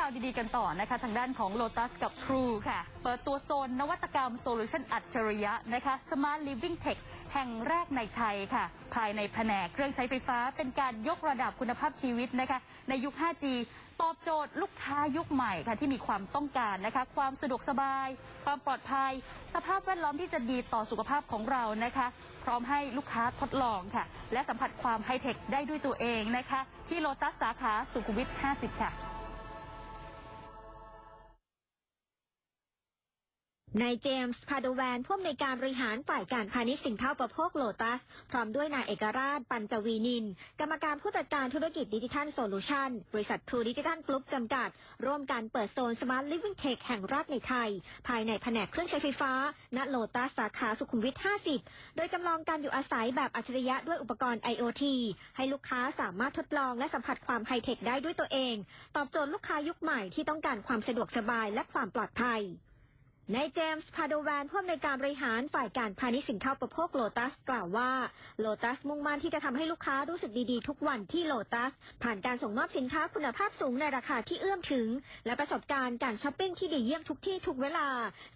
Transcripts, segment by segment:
ราวดีๆกันต่อนะคะ ทางด้านของ Lotus กับ True ค่ะ เปิดตัวโซนนวัตกรรมโซลูชันอัจฉริยะนะคะ Smart Living Tech แห่งแรกในไทยค่ะ ภายในแผนกเครื่องใช้ไฟฟ้า เป็นการยกระดับคุณภาพชีวิตนะคะ ในยุค 5G ตอบโจทย์ลูกค้ายุคใหม่ค่ะ ที่มีความต้องการนะคะ ความสะดวกสบาย ความปลอดภัย สภาพแวดล้อมที่จะดีต่อสุขภาพของเรานะคะพร้อมให้ลูกค้าทดลองค่ะ และสัมผัสความไฮเทคได้ด้วยตัวเองนะคะ ที่โลตัสสาขาสุขุมวิท 50 ค่ะ นายเจมส์พาโดแวนผู้อำนวยการบริหารฝ่ายการพาณิชย์สินค้าอุปโภคโลตัส พร้อมด้วยนายเอกราช ปัญจวีนิน กรรมการผู้จัดการธุรกิจดิจิทัลโซลูชันบริษัททรูดิจิทัลกรุ๊ปจำกัด ร่วมการเปิดโซนสมาร์ทลิฟ i ิ g งเทคแห่งแรกในไทย ภายในแผนกเครื่องใช้ไฟฟ้า ณโลตัสสาขาสุขุมวิท 50 โดยจำลองการอยู่อาศัยแบบอัจฉริยะด้วยอุปกรณ์ IoT ให้ลูกค้าสามารถทดลองและสัมผัสความไฮเทคได้ด้วยตัวเอง ตอบโจทย์ลูกค้ายุคใหม่ที่ต้องการความสะดวกสบายและความปลอดภัย นายเจมส์พาโดแวนผู้อำนวยการบริหารฝ่ายการพาณิชย์สินค้าอุปโภคโลตัสกล่าวว่าโลตัสมุ่งมั่นที่จะทำให้ลูกค้ารู้สึกดีๆ ทุกวันที่โลตัส ผ่านการส่งมอบสินค้าคุณภาพสูงในราคาที่เอื้อมถึง และประสบการณ์การช้อปปิ้งที่ดีเยี่ยมทุกที่ทุกเวลา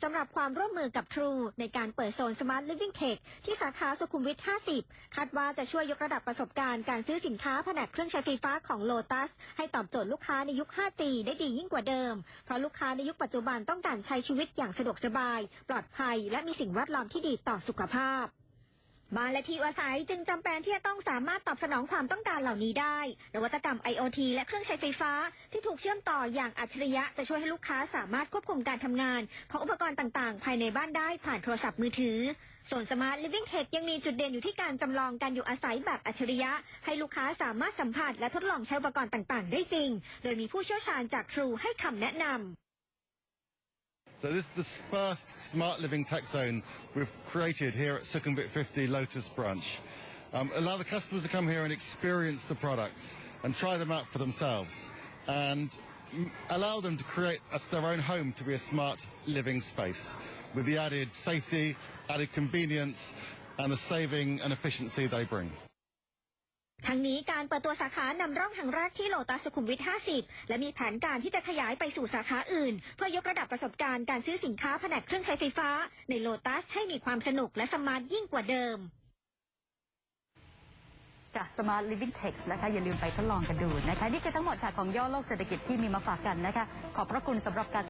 สำหรับความร่วมมือกับ True ในการเปิดโซน Smart Living Tech ที่สาขาสุขุมวิท 50 คาดว่าจะช่วยยกระดับประสบการณ์การซื้อสินค้าแผนกเครื่องใช้ไฟฟ้าของโลตัสให้ตอบโจทย์ลูกค้าในยุค 5G ได้ดียิ่งกว่าเดิมเพราะลูกค้าในยุคปัจจุบันต้องการใช้ชีวิตอย่างสะดวกสบาย ปลอดภัย และมีสิ่งแวดล้อมที่ดีต่อสุขภาพ บ้านและที่อยู่อาศัยจึงจำเป็นที่จะต้องสามารถตอบสนองความต้องการเหล่านี้ได้ นวัตกรรม IoT และเครื่องใช้ไฟฟ้าที่ถูกเชื่อมต่ออย่างอัจฉริยะจะช่วยให้ลูกค้าสามารถควบคุมการทำงาน ของอุปกรณ์ต่างๆ ภายในบ้านได้ผ่านโทรศัพท์มือถือ ส่วน Smart Living Tech ยังมีจุดเด่นอยู่ที่การจำลองการอยู่อาศัยแบบอัจฉริยะ ให้ลูกค้าสามารถสัมผัสและทดลองใช้อุปกรณ์ต่างๆ ได้จริง โดยมีผู้เชี่ยวชาญจาก True ให้คำแนะนำ So this is the first smart living tech zone we've created here at Sukhumvit 50 Lotus branch. Um, allow the customers to come here and experience the products and try them out for themselves and allow them to create us their own home to be a smart living space with the added safety, added convenience and the saving and efficiency they bring. ทั้งนี้การเปิดตัวสาขานำร่องแห่งแรกที่โลตัสสุขุมวิท 50 และมีแผนการที่จะขยายไปสู่สาขาอื่น เพื่อยกระดับประสบการณ์การซื้อสินค้าแผนกเครื่องใช้ไฟฟ้า ในโลตัสให้มีความสนุกและสมาร์ทยิ่งกว่าเดิมจาก Smart Living Tech นะคะอย่าลืมไปทดลองกันดูนะคะ นี่คือทั้งหมดค่ะของย่อโลกเศรษฐกิจที่มีมาฝากกันนะคะ ขอบพระคุณสำหรับการ